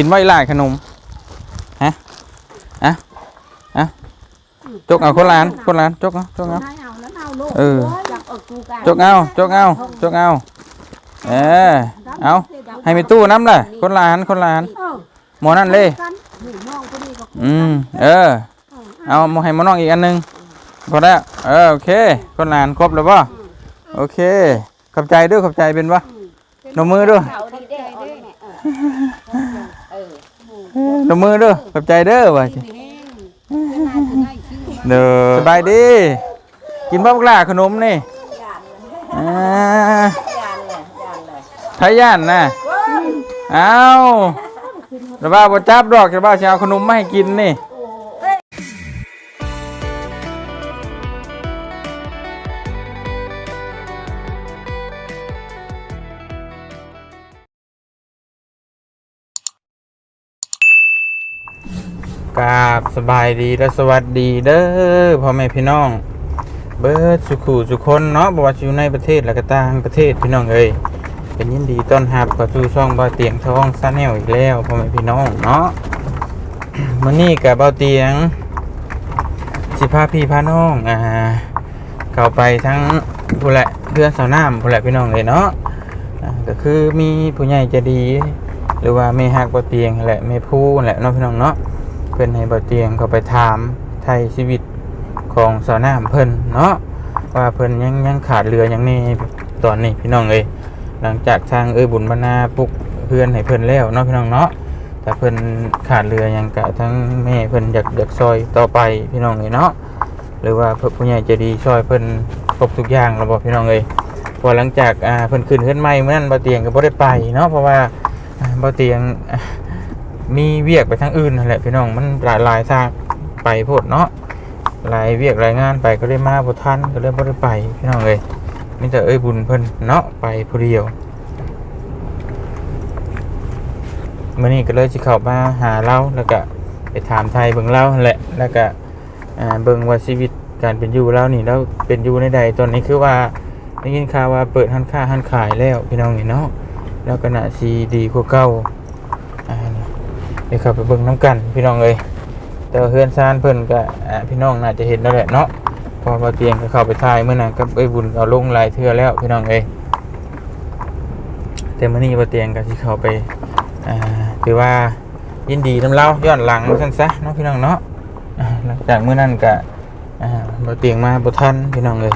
กินไว้หลายขนมฮะอะอะจกเอาคนละอันคนละอันจกเอาจกเอาเอาแล้วเอออจกเออกูกันจกเอาจกเอาจกเอาเออเอาให้มีตู้น้ำเลยคนละอันคนละอันเอหมอนั่นเลยอืมเออเอามาให้หมอน้องอีกอันหนึงพอแล้วเออโอเค คนละอันครบแล้วป่ะโอเคขอบใจด้วยขอบใจเป็นปะนมมือด้วย นมมือด้วยขอบใจเด้อว่ะดีแห้งจะมาสิเด้อสบายดี กินบ้าบักล่าขนมนี่อ่ายานเลยยานเลยไทยย่านนะเอาระบ้าบ่จับดอกระบ้าสิเอาขนมมาให้กินนี่ กราบสบายดีและสวัสดีเด้อพ่อแม่พี่น้อง เบิร์ดสุขุสุคนเนาะบ่ว่าอยู่ในประเทศและก็ต่างประเทศพี่น้องเอ้ยเป็นยินดีต้อนรับเข้าสู่ช่องบ่าเตียงทองซาแนลอีกแล้วพ่อแม่พี่น้องเนาะมื้อนี้กับบ่าเตียงสิพาพี่พาน้องอ่าเข้าไปทั้งผู้แหละเพื่อนสาวน้ำผู้แหละพี่น้องเลยเนาะก็คือมีผู้ใหญ่จะดี หรือว่าแม่ฮักบ่าเตียงแหละแม่ผู้นั่นแหละเนาะพี่น้องเนาะ เพิ่นให้บาเตียงเข้าไปถามไทยชีวิตของสาวน้ำเพิ่นเนาะว่าเพิ่นยังยังขาดเรือยังนี่ตอนนี้พี่น้องเอ้ยหลังจากทางเอ้ยบุญบรรณาปุกเพื่อนให้เพิ่นแล้วเนาะพี่น้องเนาะแต่เพิ่นขาดเรือยังกะทั้งแม่เพิ่นอยากอยากซอยต่อไปพี่น้องเอ้ยเนาะหรือว่าผู้ใหญ่จะดีช่วยเพิ่นครบทุกอย่างแล้วบ่พี่น้องเอ้ยพอหลังจากอ่าเพิ่นขึ้นขึ้นใหม่เมื่อนั้นบ่เตียงก็บ่ได้ไปเนาะเพราะว่าอ่าเตียงอ่า มีเวียกไปทางอื่นนั่นแหละพี่น้องมันหลายหลายทางไปโพดเนาะรายเวียกรายงานไปก็ได้มาบ่ทันก็เลยบ่ได้ไปพี่น้องเอ้ยมีแต่เอ้ยบุญเพิ่นเนาะไปผู้เดียวมื้อนี้ก็เลยสิเข้ามาหาเราแล้วก็ไปถามไทยเบิ่งเราแหละแล้วก็เบิ่งว่าชีวิตการเป็นอยู่เรานี่แล้วเป็นอยู่ในใดตอนนี้คือว่าได้ยินข่าวว่าเปิดร้านค้าร้านขายแล้วพี่น้องนี่เนาะแล้วก็น่าสิดีกว่าเก่า เดี๋ยวเข้าไปเบิ่งนํกันพี่น้องเอ้ยแต่ว่าเฮือนซานเพิ่นก็อ่าพี่น้องน่าจะเห็นแล้วแหละเนาะพอมาเตียงก็เข้าไปถ่ายเมื่อนั้นก็ไอ้บุญเอาลงหลายเทื่อแล้วพี่น้องเอ้ยแต่มื้อนี้บ่เตียงก็สิเข้าไปอ่าถือว่ายินดีนำเล่าย้อนหลังซั่นซะเนาะพี่น้องเนาะหลังจากมื้อนั้นก็อ่าบ่เตียงมาบ่ทันพี่น้องเอ้ย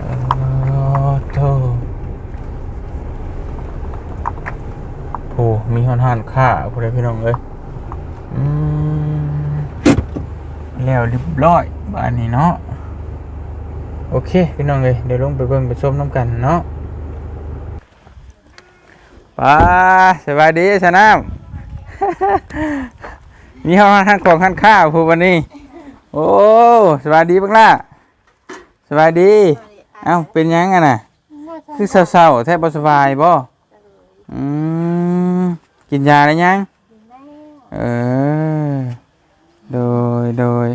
เออโธ่โอ้ มีฮ้นค่าพุ่นเด้พี่น้องเอ้ยอืมแล้วเรียบร้อยบ้านนี้เนาะโอเคพี่น้องเลยเดี๋ยวลงไปเบิ่งไปชมน้ำกันเนาะไป้าสบายดีสนามมีห้องทานของทานข้าวผู้วันนี้ โอ้สบายดีบ้างล่ะสบายดี เอ้าเป็นยังไงน่ะ คือเศร้าๆแทบบ่สบายบ่อืม กินยาได้ยังเออโดยโดย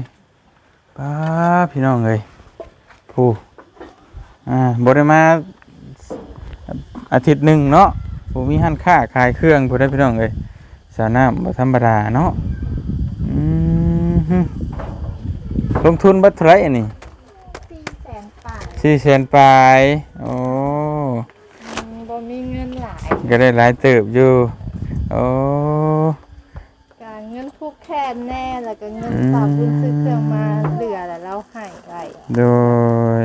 ป้าพี่น้องเลยผู้อ่าบได้มาอาทิตย์หนึ่งเนาะผู้มีหันค่าขายเครื่องผู้ได้พี่น้องเลยสาน้ำบ่ธรรมดาเนาะอืมฮึลงทุนบัตรเท่าไหรอันนี้สี่แสนป่าทสี่แสนปลายโอ้บ่มีเงินหลาย ก็ได้หลายเติบอยู่ โอ้การเงินผูกแขนแน่แล้วก็เงินอืมฝากบุญซื้อเครื่องมาเหลือแล้วเราให้ไว้โดย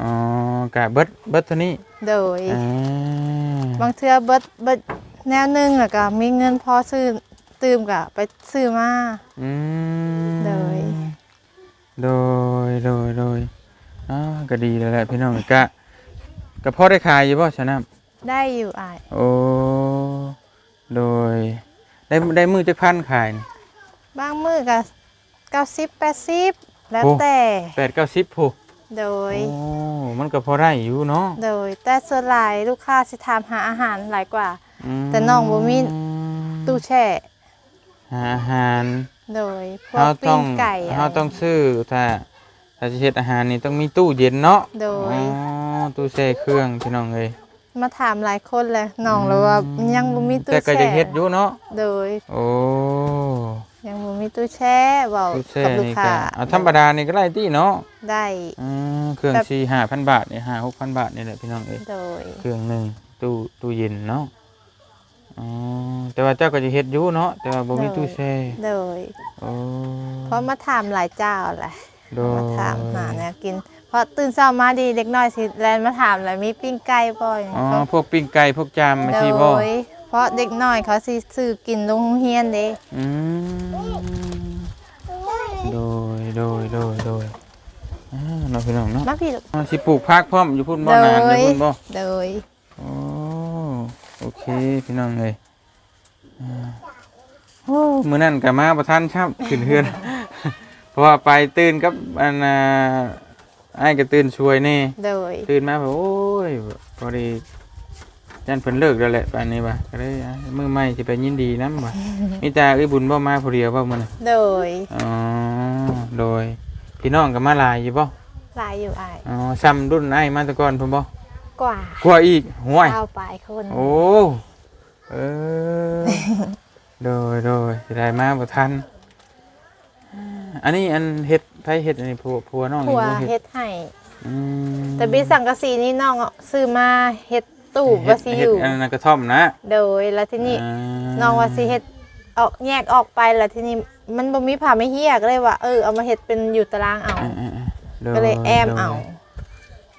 อ๋อกะเบิดเบิดเท่านี้โดยอ่าบางเทื่อเบิดเบิดแนวหนึงแล้วก็มีเงินพอซื้อตื่มก็ไปซื้อมา อืมโดย โดยโดยโดยอ่าก็ดีแล้วแหละพี่น้องกะกะพอได้ขายอยู่บ่ชนะได้อยู่อ้ายโอ้ โดยได้ได้มือจักพันขายนี่ บางมื้อก็90 80แล้วโอ้ แต่แปดเก้าสิบผู้โดย โอ้มันก็พอได้อยู่เนาะโดย แต่ส่วนหลายลูกค้าสิถามหาอาหารหลายกว่า มแต่น้องบ่มี ตู้แช่หาอาหารโดยพวเรากปิ้ต้องงไก่เราอะไรต้องซื้อถ้าถ้าจะเฮ็ดอาหารนี่ต้องมีตู้เย็นเนาะโดอ๋ยอตู้แช่เครื่องพี่น้องเอ้ย มาถามหลายคนเลยน้องเลยว่ายังบ่มีตู้แต่ก็แช่จะเฮ็ดอยู่เนาะโดย โอ้ยังบ่มีตู้แช่เว้าตู้แช่กับลูกนี่ค้าก็เอาธรรมดานี่ก็ได้ติเนาะได้อืมเครื่องแบบสี่ห้าพันบาทนี่ห้าหกพันบาทนี่แหละพี่น้องเอ้ย โดย เครื่องหนึ่งตู้ตู้เย็นเนาะอ๋อแต่ว่าเจ้าก็จะเฮ็ดอยู่เนาะแต่ว่าบ่มีตู้แช่โดย โอ้เพราะมาถามหลายเจ้าแหละ โดยมาถามหาแนวกินเพราะตื่นเช้ามาดีเด็กน้อยสิแลนมาถามแล้วมีปิ้งไก่บ่อยอ๋อพวกปิ้งไก่พวกจามไม่โดใช่บ่ยเพราะเด็กน้อยเขาสิซื้อกินโรงเรียนเด้อืมโดยโดยโดยโดยอ่าเนาะพี่น้องเนาะมาพี่ลูกอ่าสิปลูกพักพร้อมอยู่พุ่นบ่นานอยู่พุ่นบ่โดยโอ้โอเคพี่น้องเอ้ยอ่าโอ้มื้อนั้นก็มาบ่ทันครับขึ้นเฮือนเพราะว่าไปตื่นกับอันน่ะ อ้ายก็ตื่นช่วยแนี่โดย ตื่นมาแบบโอ้ยพอดียันเพิ่นเลิกแล้วแหละปานนี้ว่ะก็เลยอะมื้อใหม่สิไปยินดีนำว่ะ มีแต่เอ้ยบุญบ่มาผู้เดียวบ่มื้อนี้โดยอ๋อโดย พี่น้องก็มาหลายอยู่บ่หลายอยู่อายอ๋อซ้ำรุ่นอ้ายมาแต่ก่อนพุ่นบ่กว่ากว่าอีกห่วย เก้าปลายคน โอ้ เออ โดยโดยสิได้มาบ่ทัน อันนี้อันเฮ็ดไผเฮ็ดอันนี้ผัวผัวน้องผันี่วบ่เฮ็เฮ็ดดให้อืมแต่บิสังกะสีนี่น้องเอาซื้อมาเฮ็ดตู้เฮ็ว่าดสิเฮ็อดยู่ อันนั้นกระท่อมนะโดยแล้วที่นี่าน้องว่าสิเฮ็ดออกแยกออกไปแล้วที่นี่มันบ่มีผ้าไม่เฮียก็เลยว่าเออเอามาเฮ็ดเป็นอยู่ตารางเอาอ่าๆๆโดก็เลยแอมเอา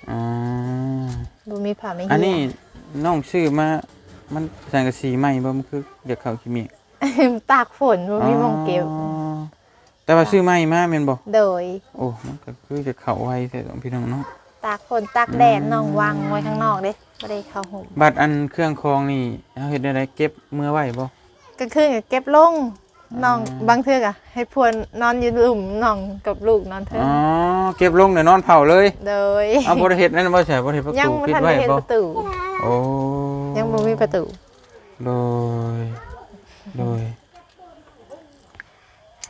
อ๋อบ่มีผ้าไม่เฮียอันนี้น้องซื้อมา มันสังกะสีใหม่บ่มันคืออยากเข้าขี้เมียตากฝนบ่มีหมองเก็บ อ๋อ แต่ว่าซื้อใหม่มาแม่นบ่โดย โอ้มันก็คือจะเข้าไวแต่ต้องพี่น้องเนาะ ตากฝนตากแดดน้องวางไว้ข้างนอกเด้บ่ได้เข้าห่มบัตรอันเครื่องคองนี่เฮาเฮ็ดได้ไดเก็บเมื่อไว้บ่ก็คือเก็บลงน้องอ่าบางเทื่อก็ให้พวนนอนอยู่หลุมน้องกับลูกนอนเทิงอ๋อเก็บลงเดี๋ยวนอนเผาเลย โดยเอาบ่ได้เฮ็ดนั่นบ่ใช่บ่ได้เฮ็ดประยังตูบ่ปิดทันไว้ได้เห็นบ่ประตูโอ้ยังบ่มีประตูโดยโดย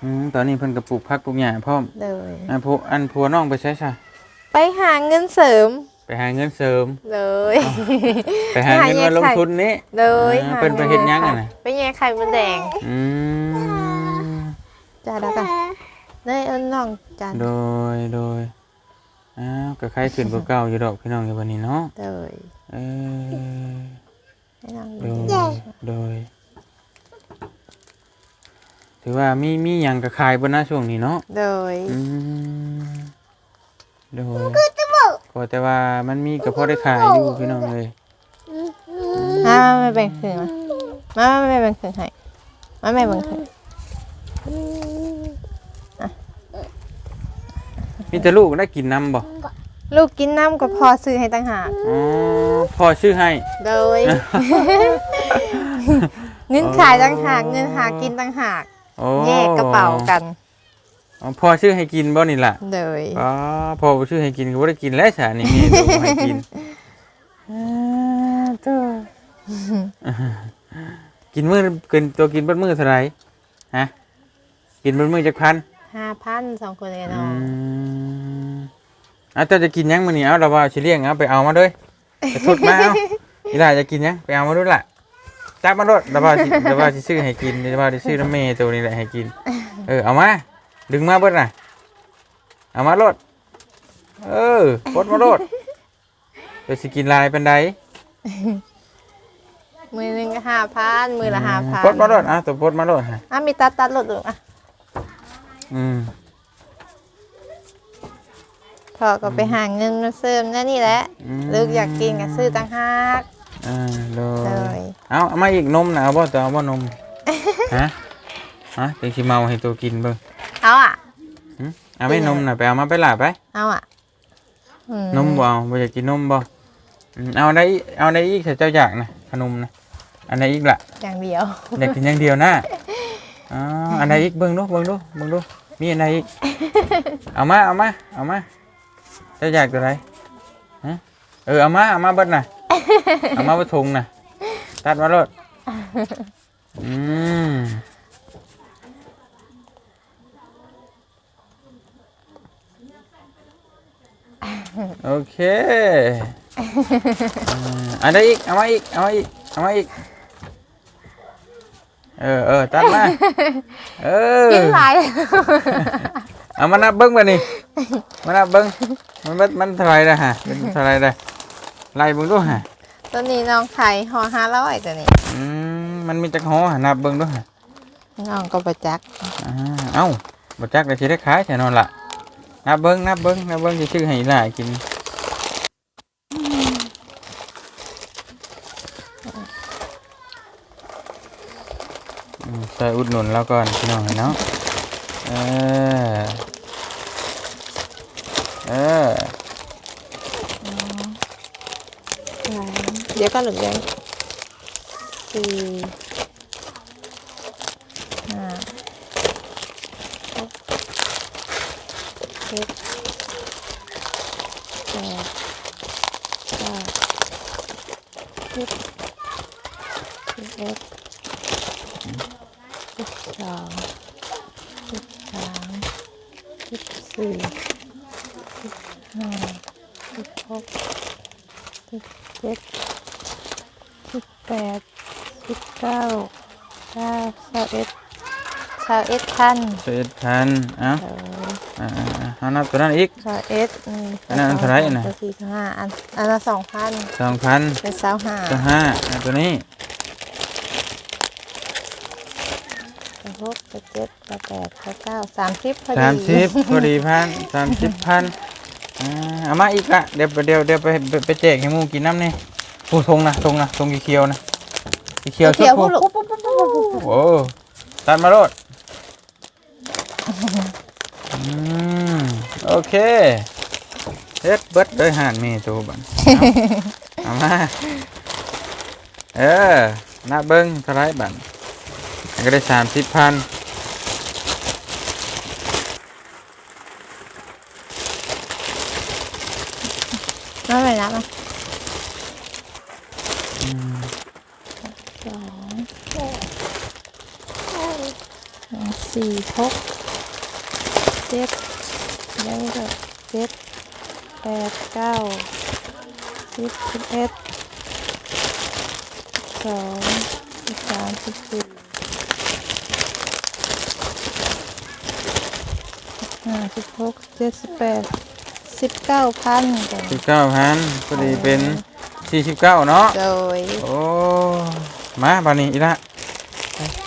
อืมตอนนี้เพิ่นก็ปลูกผักปลูกหญ้าพร้อมโดย อันผัวอันผัวน้องไปใช้ซะไปหาเงินเสริมไปหาเงินเสริมเลยไปหาเงินมาลงทุนนี้เลยอ่าเพิ่นไปเฮ็ดหยังอะน่ะไปแย่ไข่มดแดงอืมจ้าแล้วกันเลยเอาน้องจานโดยโดยอ้าวก็ใครขึ้นกว่าเก่าอยู่ดอกพี่น้องอยู่วันนี้เนาะเลยเออให้น้องโดยโดย ถือว่ามีมีหยังก็ขายบ่นะช่วงนี้เนาะเลยอืมโดยก็แต่ว่ามันมีก็พอได้ขายอยู่พี่น้องเลยมามาไม่แบ่งครึ่งมามามาไม่แบ่งครึ่งให้มาไม่แบ่งครึ่งมีแต่ลูกได้กินน้ำบ่ลูกกินน้ำก็พอซื้อให้ต่างหากอ๋อพ่อชื่อให้เลยเงินขายต่างหากเงินหากินต่างหาก โอ้แยกกระเป๋ากันอ๋อพ่อชื่อให้กินบ่นี่ล่ะเลยอ๋อพ่อบ่ชื่อให้กินก็บ่ได้กินแล้วฉะนี่มีลูกให้กินอ่าตัวกินมื้อเกินตัวกินเบิดมื้อเท่าไหร่ฮะกินเบิดมื้อจักพันห้าพันสองคนเลยอืเนาะมเอาเจ้าจะกินหยังมื้อนี้เอาเราว่าสิเลี้ยงเอาไปเอามาเด้ยไปทุดมาเอาอีหล่าจะกินหยังไปเอามาด้วยล่ะ จับมาโลดเราว่าสิเราว่าสิซื้อให้กินเราว่าสิซื้อน้ำเมย์ตัวนี้แหละให้กิน เออเอามา ดึงมาเบิดน่ะ เอามาโลดเออปลดมาโลดเดี๋ยวสิกินลายเป็นไดมือหนึ่งก็ห้าพันมือละห้าพันปลดมาโลดอะตัวปลดมาโลดฮะอะมีตัดตัดหลุดหรืออะอืมพอก็ไปหาเงินมาเสริมนั่นนี่แหละมลูกอยากกินก็ซื้อต่างหาก อ่าโลเลยเอาเอามาอีกนมนะเอาบ่ตัวเอาบ่นม ฮะ ฮะเดี๋ยวสิเมาให้ตัวกินเบิ่งเอาอะ หึเอาไม่นมน่ะไปเอามาไปล่ะไป เอาอะอืนมบ่เอาบ่อยากกินนมบ่อืมเอาได้อีกเอาได้อีกถ้าเจ้าอยากนะขนมนะอันไหนอีกล่ะ อย่างเดียว อยากกินอย่างเดียวนะอ๋ออันไหนอีกเบิ่งดูเบิ่งดูเบิ่งดูมีอันไหนอีก เอามาเอามาเอามาเจะอยากตัวไหนฮะเออเอามาเอามาเบิดน่ะ เอามาเบิดถุงน่ะตัดมาโลดอืมโอเคอ่าอันนี้อีก เอามาอีก เอามาอีก เอามาอีก เออเออตัดมา เออ กินหลายเอามานับเบิ้งมานี่มานับเบิ้งมันมันมันเท่าไหรนะฮะเป็นเท่าไหรได้ไล่เบิ้งดูฮะ ตัวนี้น้องไข่ห่อห้าร้อยตัวนี้ อืมมันมีจักหอหะนับเบิ้งดูฮะน้องก็ประจักษ์อ่าเอ้าบ่จักได้สิได้ขายแน่นอนล่ะนับเบิ้งนับเบิ้งนับเบิ้งสิชื่อให้หลายกินอืมใส่อุดหนุนแล้วก่อนพี่น้องเนาะเออเออ เดี๋ยวก็เหลุดเลยสี่ห้าหกเจ็ดแปดเก้าสิบสิบเอ็ดสิบสองสิบสามสิบสี่สิบห้าสิบหกสิบเจ็ด แปดสิบเก้าเก้าสิบเอ็ดสิบเอ็ดพันเศษพันเอ้าเอออ่าๆเอานับตัวนั้นอีกสิบเอ็ดอืมอันนั้นอันเท่าไหร่น่ะ ตัวสี่สิบห้าอันอันละสองพันสองพันเป็นสาวห้าตัวห้าอะตัวนี้เป็นหกเป็นเจ็ดเป็นแปดเป็นเก้าสามสิบพอดีสามสิบพอดีพันสามสิบพันอ่าเอามาอีกละเดี๋ยวเดี๋ยวเดี๋ยวไปไปไปแจกให้หมูกินน้ำนี่ ผู้ทงนะทงนะทงเขียวๆนะเขียวเขียวชุผู้ดลูกโอ้ตัดมาโลดอืมโอเคเฮ็ดเบิดเลยห่านมีตัวบันเอาเอามาเออนับเบิ้งเท่าไรบันอันก็ได้สามสิบพัน ไม่เป็นไรนะสองสองสี่ หกเจ็ดแล้วก็เจ็ดแปดเก้าสิบสิบเอ็ดสิบสองสิบสามสิบสี่สิบห้าสิบหกสิบเจ็ดสิบแปดสิบเก้าพันจ้ะสิบเก้าพันพอดีเป็นสี่สิบเก้าเนาะโดยโอ้มาบานี้อีละ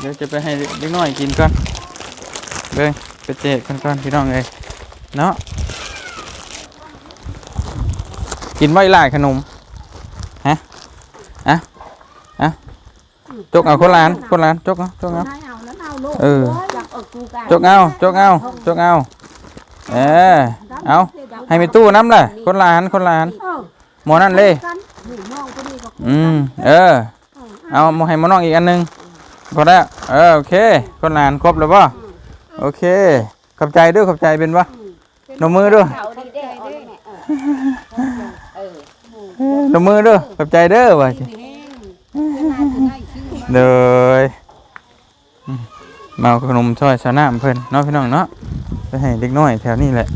เดี๋ยวจะไปให้เล็กน้อยกินก่อน เบิ่งไปเจกกันก่อนพี่น้องเอ้ยเนาะกินไว้หลายขนมฮะอะอะจกเอาคนหลานคนหลานจกเอาจกเอาเอาเอออจกเออกูกันจกเอาจกเอาจกเอาเออเอาให้มีตู้น้ำเล่ะคนหลานคนหลานเออหมอนั่นเลยอืมเออเอามาให้หมอน้องอีกอันหนึงพอแล้วเออโอเค คนหลานครบแล้วป่ะ โอเค ขอบใจด้วยขอบใจเป็นปะนมมือด้วยเขาดีเด้อแม่เออเออนมมือด้วยขอบใจเด้อว่ะจิเด้ออืมมาเอาขนมช่วยชาวนาเพิ่นเนาะพี่น้องเนาะไปให้เด็กน้อยแถวนี้แหละ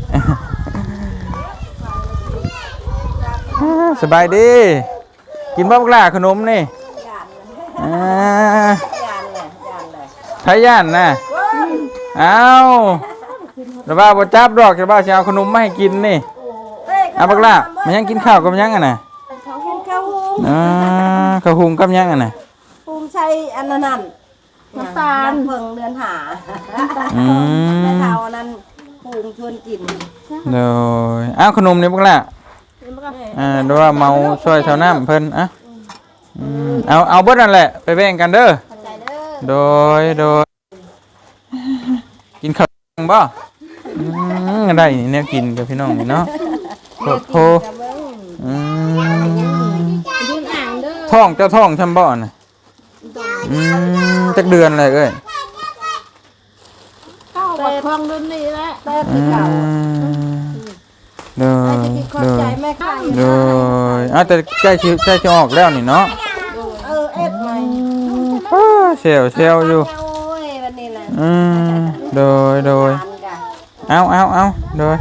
สบายดี กินบ้าบกล่าขนมนี่อ่ายานเลยยานเลยไทยย่านนะเอาแต่ว่าบ่จับดอกแต่ว่าสิเอาขนมมาให้กินนี่เอาบักล่ามันยังกินข้าวกับยังอะน่ะเขาเห็นเขาหุงอ่าข้าวหุงกับยังอะน่ะหุงใช้อันนั้นนั่นน้ำตาลเพิ่งเดือนหาอืแม่มเฒ่าอันนั้นหุงชวนกินโดยเอาขนมนี่บักล่าอ่าดูว่าเมาช่วยชาวน้ำเพิ่นอะอืมเอาเอาเบิดนั่นแหละไปแบ่งกันเด้อใจเด้อโดยโดย กินข้าวบ่อืมได้นี่เนี่ยกินกับพี่น้องนี่เนาะโคตรโพอืมยืนอ่างเด้อท้องเจ้าท้องทำบ่น่ะอืมจักเดือนเลยเอ้ยเข้ากับคลองรุ่นนี้แหละแป๊บอืเก่ามโดยขอบโดใจยแม่ไข่โดยอะแต่ใกล้ชิใกล้จะออกแล้วนี่เนาะเออเอ็ดใหม่อ้าเซลเซลอยู่ ừ, rồi rồi. Áo áo áo rồi.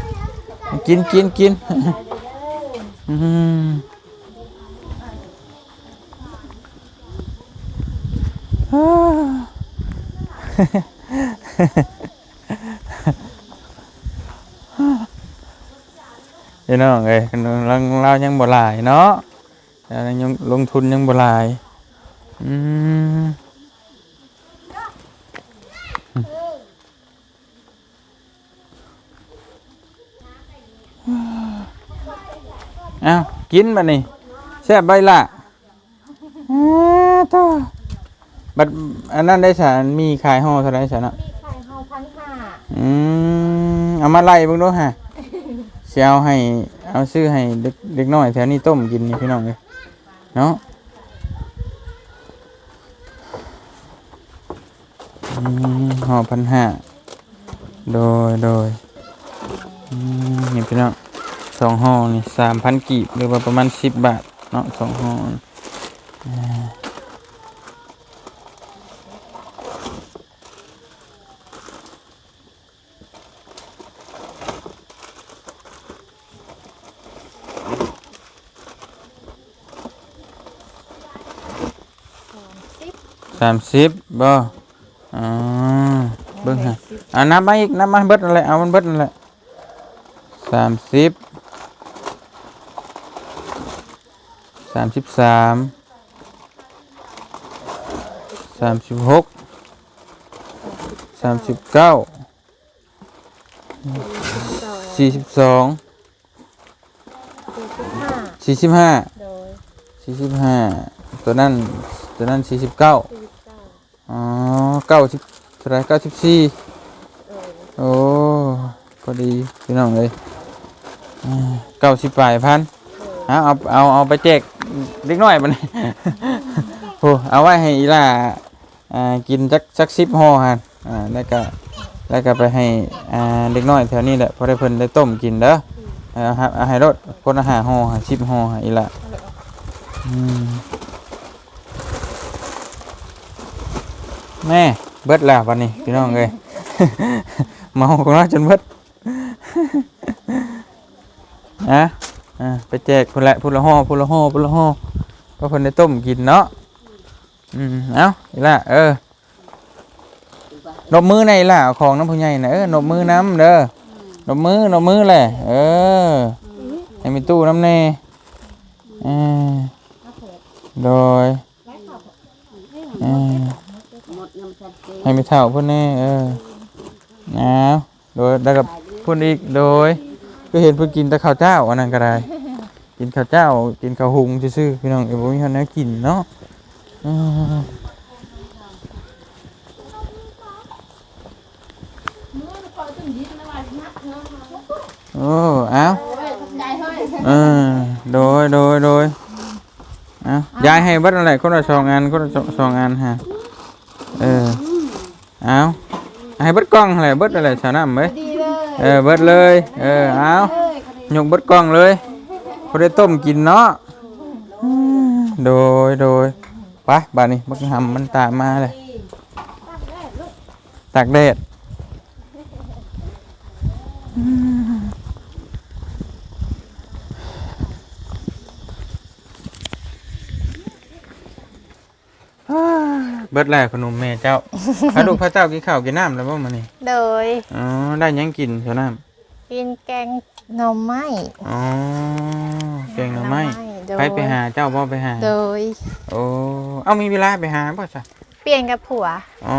Kiên kiên kiên thế nó người lăng lao nhân bò lại nó. Luôn thun nhân bò lại. Uhm. อ้าวกินบัดนี้แซ่บใบละอ้าวต่อบัดอันนั้นได้สารมีขายห่อเท่าไหรสารเนาะไข่เฮาพันห้าอืมเอามาไล่เบิ่งดูฮะเสียเอาให้เอาซื้อให้เด็กเด็กน้อยแถวนี้ต้มกินนี่พี่น้องเลยเนาะอืมห่อพันห้าโดยโดยอืมนี่พี่น้อง สองห่อนี่สามพันกีบหรือว่าประมาณสิบบาทเนาะสองห่ออ่าสามสิบบ่อ๋อเบิ่งฮะอ่านับมาอีกนับมาเบิดนั่นแหละเอามันเบิดนั่นแหละสามสิบ สามสิบสามสามสิบหกสามสิบเก้าสี่สิบสองสี่สิบห้าโดยสี่สิบห้าตัวนั้นตัวนั้นสี่สิบเก้าอ๋อเก้าสิบเท่าไรเก้าสิบสี่โอ้พอดีพี่น้องเลยเก้าสิบแปลายพัน เอาเอาเอาเอาไปแจกเล็กน้อยมันโอ้เอาไว้ให้อีล่าอ่ากินจักจักสิบห่อฮะอ่าแล้วก็แล้วก็ไปให้อ่าเด็กน้อยแถวนี้แหละพอได้เพิ่นได้ต้มกินเด้อเอาครับเอาให้รถคนละห้าห่อสิบห่ออีล่าอืมแม่เบิดแล้ววันนี้พี่น้องเลยเมาของเราจนเบิดนะ อ่าไปแจกพุ่นละพุ่นละห่อพุ่นละห่อพุ่นละห่อก็เพิ่นได้ต้มกินเนาะอืมเอาอีล่ะเออนบมือในล่ะของน้ำผู้ใหญ่นะเออนบมือน้ำเด้อนบมือนบมือแหละเออให้มีตู้น้ำแน่อ่าโดยอ่าให้มีเท่าพุ่นแน่เออเอาโดยแล้กับพุ่นอีกโดย ก็เห็นเพิ่นกินแต่ข้าวเจ้าอันนั้นก็ได้ กินข้าวเจ้า กินข้าวหุงซื่อๆพี่น้องเอ้ยบ่มีเฮาแนวกินเนาะอืมโอ้เอาเออโดยโดยโดยเอายายให้เบัดอะไรคนละสองอันคนละสองสองอันฮะเออเอาให้เบิดกล้องอะไรเบิดอะไรสาวน้ำเว้ยดี เลยเออเบิดเลย เออเอาเอ้ยยกเบิดกล้องเลยพอได้ต้มกินเนาะโดยโดยไปบาดนี้บักหำมันตามมาเลยตากแดด เบิดแล้วขนมแม่เจ้าพระลูกพระเจ้ากินข้าวกินน้ำแล้วบ่มานี่โดยอ๋อได้หยังกินเท่าน้ำกินแกงหน่อไม้อ๋อเก่งหน่อไม้โดยไปไปหาเจ้าบ่ไปหาโดย โอ้เอามีเวลาไปหาบ่จ้ะเปลี่ยนกับผัว อ๋อ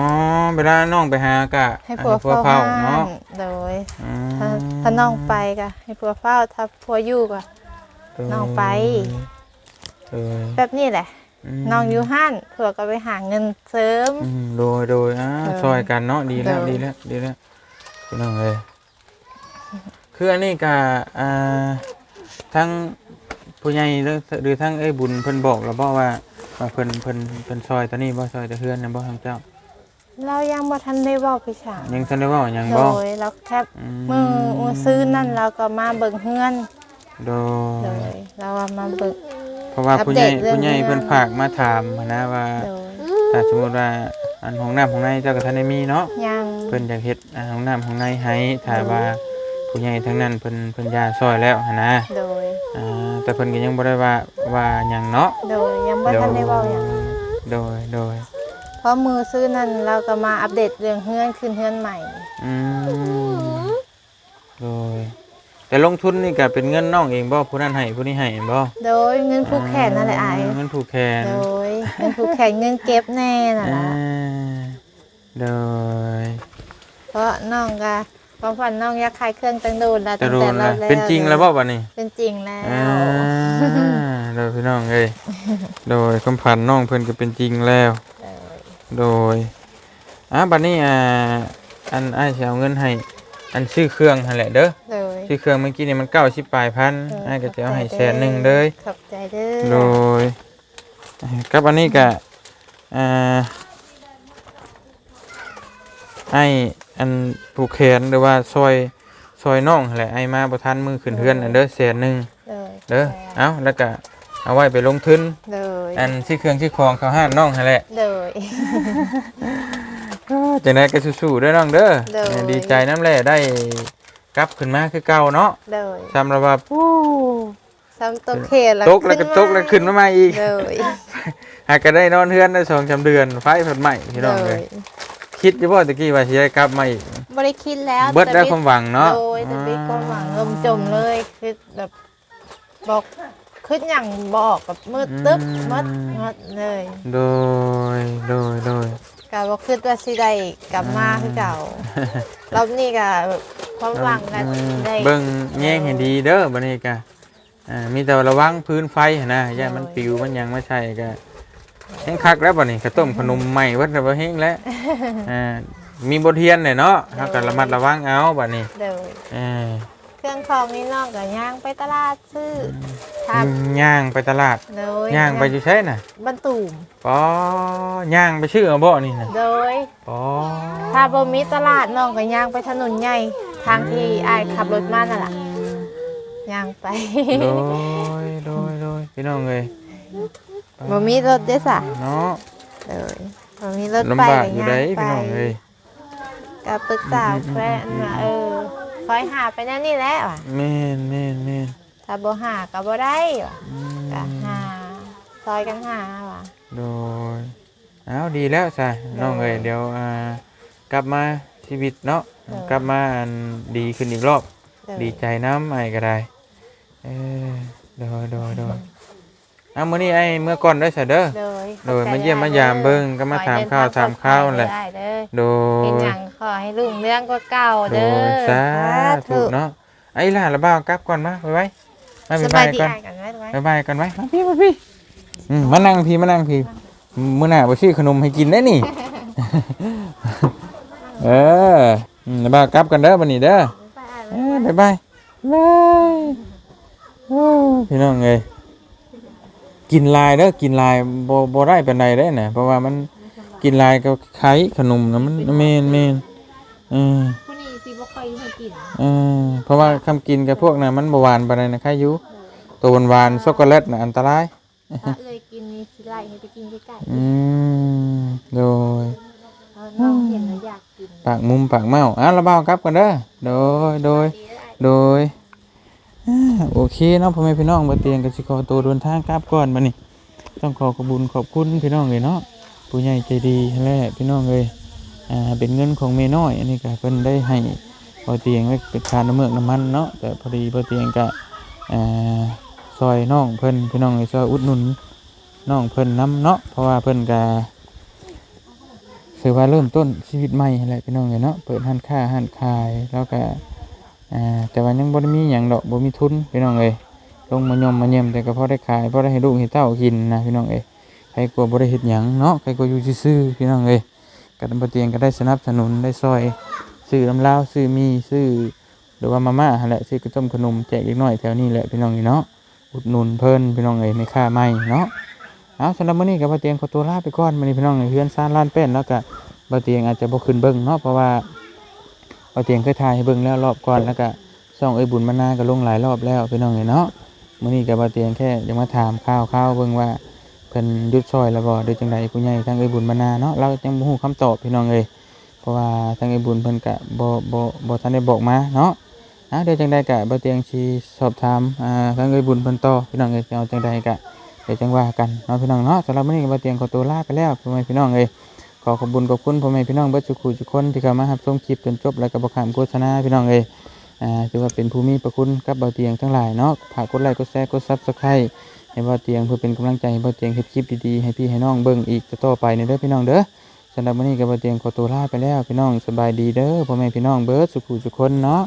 เวลาน้องไปหากะให้ผัวผัวเฝ้าเฝ้าบ้าเนาะนโดย อืมถ้าถ้าน้องไปก็ให้ผัวเฝ้าถ้าผัวอยู่ก็ น้องไป เออ แบบนี้แหละม น้องอยู่ห้านผัวก็ไปหาเงินเสริม อืมโดยโดยอ่าเออช่วยกันเนาะดีแล้วโดย ดีแล้วดีแล้วพี่น้องเอ้ยคืออันนี้กะอ่าทั้งผู้ใหญ่หรือหรือทั้งเอ้ยบุญเพิ่นบอกแล้วบ่ว่าว่าเพิ่นเพิ่นเพิ่นซอยตอนนี้บ่ซอยแต่เฮือนนะบ่ทางเจ้า เรายังบ่ทันได้เว้าไปฉางยังทันได้เว้าหยังโดบ่ยเราแค่อืมือมือซื้อนั่นเราก็มาเบิ่งเฮือนโดโดยยเราว่ามาเบิ่งเพ ราะว่าอัปผู้ใหญ่เดตเรื่อง ผู้ใหญ่เรื่องเพิ่นฝากมาถามหั้นนะว่าโดยถ้าสมมุติว่าอันห้องน้ำของในเจ้าก็ทันได้มีเนาะยังเพิ่นอยากเฮ็ดอ่าห้องน้ำของในให้ถ้าว่าผู้ใหญ่ทั้งนั้นเพิ่นเพิ่นยาซอยแล้วหั้นนะโดยอ่าแต่เพิ่นก็ยังบ่ได้ว่าว่าหยังเนาะโดยยังบ่ทันได้เว้าหยังโดยโดยเพราะมือซื้อนั่นเราก็มาอัปเดตเรื่องเฮือนขึ้นเฮือนใหม่ อืมโดย แต่ลงทุนนี่ก็เป็นเงินน้องเองบ่ผู้นั้นให้ผู้นี้ให้บ่โดยเงินผูกแขนนั่นแหละอายเงินผูกแขนโดยเงินผูกแขนเงินเก็บแน่น่ะอ่าล่ะโดย เพราะน้องก็ความฝันน้องอยากขายเครื่องตังโดนแล้วจะตั้งโดแต่นเราละแล้วเป็นจริงแล้วบ่บัดนี้เป็นจริงแล้วอ่าโดยพี่น้องเอ้ยโดยคำพันน้องเพิ่นก็เป็นจริงแล้วโดยอะบัดนี้อ่าอันอ้ายสิเอาเงินให้ อันซื้อเครื่องหั่นแหละเด้อ โด ยซื้อเครื่องเมื่อกี้นี่มัน90ปลายพันอ้ายก็จะเอาให้แสนหนึงเลยขอบใจเด้อโดยกับอันนี้ก็อ่าไอ้อันผูกแขนหรือว่าซอยซอยน้องหั่นแหละไอ้มาประทันมือขึ้นเฮือนอันเด้อแสนหนึ่งโดยเด้อเอาแล้วก็เอาไว้ไปลงทุนโดยอันที่เครื่องที่คองเขาห้านน้องหั่นแหละโดยจังไดก็สู้ๆเด้อน้องเด้อโดยดีใจน้ำแร่ได้ กลับขึ้นมาคือเก่าเนาะโดยสำหรับว่าปู้ซ้ำตกเขตแล้วตกแล้วก็ตกแล้วขึ้นมาใหม่อีกโดยหากก็ได้นอนเฮือนได้สองสามเดือนไฟเพิ่นใหม่พี่น้องโดเลยยคิดอยู่บ่ตะกี้ว่าสิได้กลับมาอีกบริคิดแล้วเบิดได้แต่ความหวังเนาะโดยแต่บิ๊กความหวังลมจมเลยคือแบบบอกขึ้นอย่างบอกกับมืดตึ๊บมืดมืดเลย โดย โดย โดย ก็บอกขึ้นว่าสิได้กลับมาคือเก่ารอบนี้ก็แบบความหวังกันอืมได้ เบิ่งแย่งให้ดีเด้อบัดนี้ก็อ่ามีแต่ระวังพื้นไฟหั่นนะอย่ามันปิวมันหยังมาใช่ก็แห้งคักแล้วบัดนี้ข้าวต้มขนมใหม่วัดแล้วบ่แห้งแล้วอ่ามีบทเรียนเลยเนาะเฮาก็ระมัดระวังเอาบัดนี้ เดี๋ยวอ่าเค รื่องของนี่นอกกับย่างไปตลาดซื้อทย่างไปตลาดำโดยย่างไปอยู่ใช่น่ะบรรตุ่มป๋อย่างไปชื่อเอาบ่นี่น่ะโดยป๋อถ้าบ่มีตลาดน้องก็ย่างไปถนนใหญ่ทางที่อายขับรถมานั่นแหละย่างไปโดยโดยโดยพี่น้องเอ้ยบ่มีรถเด้อสะเนาะเลยบ่มีรถไปลำบากก็อยู่ย่างได้ไปพี่น้องเอ้ยก็ปรึกษาแฟนว่าเออ คอยหาไปแน่นี่แหละว่ะแม่นแม่นแม่นถ้าบ่หาก็บ่ได้ว่ะอืมก็หาซอยกันหาว่ะโดยเอาดีแล้วใช่น้องเอ้ยเดี๋ยวอ่ากลับมาชีวิตเนาะกลับมาอันดีขึ้นอีกรอบเออดีใจน้ำไอ้ก็ได้เออโดยโดยโดยเอามื้อนี้ไอ้เมื่อก่อนได้ซะเด้อโดยโดยมาเยี่ยมมายามเบิ่งก็มาถามข้าวถามข้าวนั่นแหละได้เด้อโดเป็นยหยังขอให้รุ่งเรื่องกว่าเก่าโดเด้อยสาธุเนาะไอ้ล่ะละบ่าวกลับก่อนมาไปไว้มาสไปบายไปดีก่อนอ่านกันไว้ไว้บายบายกันไว้มาพี่มาพี่อืมมานั่งพี่มานั่งพี่มื้อหน้าบ่ซื้อขนมให้กินได้นี่เอออืมแล้วบ่าวกลับกันเด้อบัดนี้เด้อเออบายบายบายโอ้พี่น้องเอ้ย กินลายเด้อกินลายบ่บ่ได้ปานใดเด้อน่ะเพราะว่ามันกินลายก็ไข่ขนมน่ะมันแม่นแม่นเออผู้นี้สิบ่ค่อยให้กินเออเพราะว่าคำกินกับพวกนั้นมันบ่หวานปานใดนะใครอยู่ตัวหวานๆช็อกโกแลตน่ะอันตรายถ้าเอ้ยกินนี่สิไล่ให้ไปกินใกล้อืมโดยๆเพราะน้องเห็นแล้วอยากกินปากมุมปากเมาอะระเบากลับกันเด้อโดยโดยโดยอ่า โอเคเนาะพ่อแม่พี่น้องบ่เตียงกันสิขอตัวเดินทางกลับก่อนบัดนี้ต้องขอขอบคุญขอบคุณพี่น้องเลยเนาะผู้ใหญ่ใจดีและพี่น้องเลยอ่าเป็นเงินของเมน้อยอันนี้ก็เพิ่นได้ให้บ่เตียงไว้เป็นคาน้ำเมือกน้ำมันเนาะแต่พอดีบ่เตียงก็อ่าซอยน้องเพิ่นพี่น้องเลยซอยอุดหนุนน้องเพิ่นนํเนาะเพราะว่าเพิ่นก็คือว่าเริ่มต้นชีวิตใหม่อะไรพี่น้องเลยเนาะเปิดห้านค้าห้านขายแล้วก็ อ่าแต่ว่ายังบ่ได้มีหยังดอกบ่มีทุนพี่น้องเอ้ยลงมายอมมาเยี่ยมแต่ก็พอได้ขายพอได้ให้ลูกให้เต้ากินนะพี่น้องเอ้ยใครกลัวบ่ได้เฮ็ดหยังเนาะใครกลัวอยู่ซื่อพี่น้องเอ้ยก็บ่เตียงก็ได้สนับสนุนได้ซอยซื้อน้ำลาวซื้อมีซื้อหรือว่ามาม่าแหละซื้อกระต้มขนมแจกเล็กน้อยแถวนี้แหละพี่น้องเนาะอุดหนุนเพิ่นพี่น้องเอ้ยไม่ค่าไม่เนาะเอาสำหรับมื้อนี้ก็บ่เตียงขอตัวลาไปก่อนมื้อนี้พี่น้องเอ้ยเฮือนซ่านล้านเป็นแล้วก็บาเตียงอาจจะบ่ขึ้นเบิ่งเนาะเพราะว่า บาเตียงเคยถ่ายให้เบิ่งแล้วรอบก่อนแล้วก็ส่องเอ้ยบุญมานาก็ลงหลายรอบแล้วพี่น้องเอเนาะมื้อนี้ก็บาเตียงแค่ยังมาถามข่าวข่าวเบิ่งว่าเพิ่นยุดซอยแล้วบ่หรือจังใดผู้ใหญ่ทางเอ้ยบุญมานาเนาะเรายังบ่ฮู้คำตอบพี่น้องเอ้ยเพราะว่าทางเอ้ยบุญเพิ่นก็บ่บ่บ่ทันได้บอกมาเนาะอะเดี๋ยวจังใดก็บาเตียงสิสอบถามอ่าทางเอ้ยบุญเพิ่นต่อพี่น้องเอ้ยจะเอาจังใดก็เดี๋ยวจังว่ากันเนาะพี่น้องเนาะสำหรับมื้อนี้ก็บาเตียงขอตัวลาไปแล้วพี่น้องเอ้ย อขอบคุญขอบคุณพ่อแม่พี่น้องเบิดสุขุทุกคนที่เข้ามารับชมคลิปจนจบแล้วก็บ่ขามโฆษณาพี่น้องเอ้ยอ่าถือว่าเป็นภูมิประคุณกับเบาเตียงทั้งหลายเนาะฝากกดไลค์กดแชร์กดซับสไครต์ให้เบาเตียงเพื่อเป็นกำลังใจให้เบาเตียงเฮ็ดคลิปดีๆให้พี่ให้น้องเบิ่งอีกต่อไปในเด้อพี่น้องเด้อสำหรับวันนี้ก็เบาเตียงขอตัวลาไปแล้วพี่น้องสบายดีเด้อพ่อแม่พี่น้องเบิร์ตสุขุทุกคนเนาะ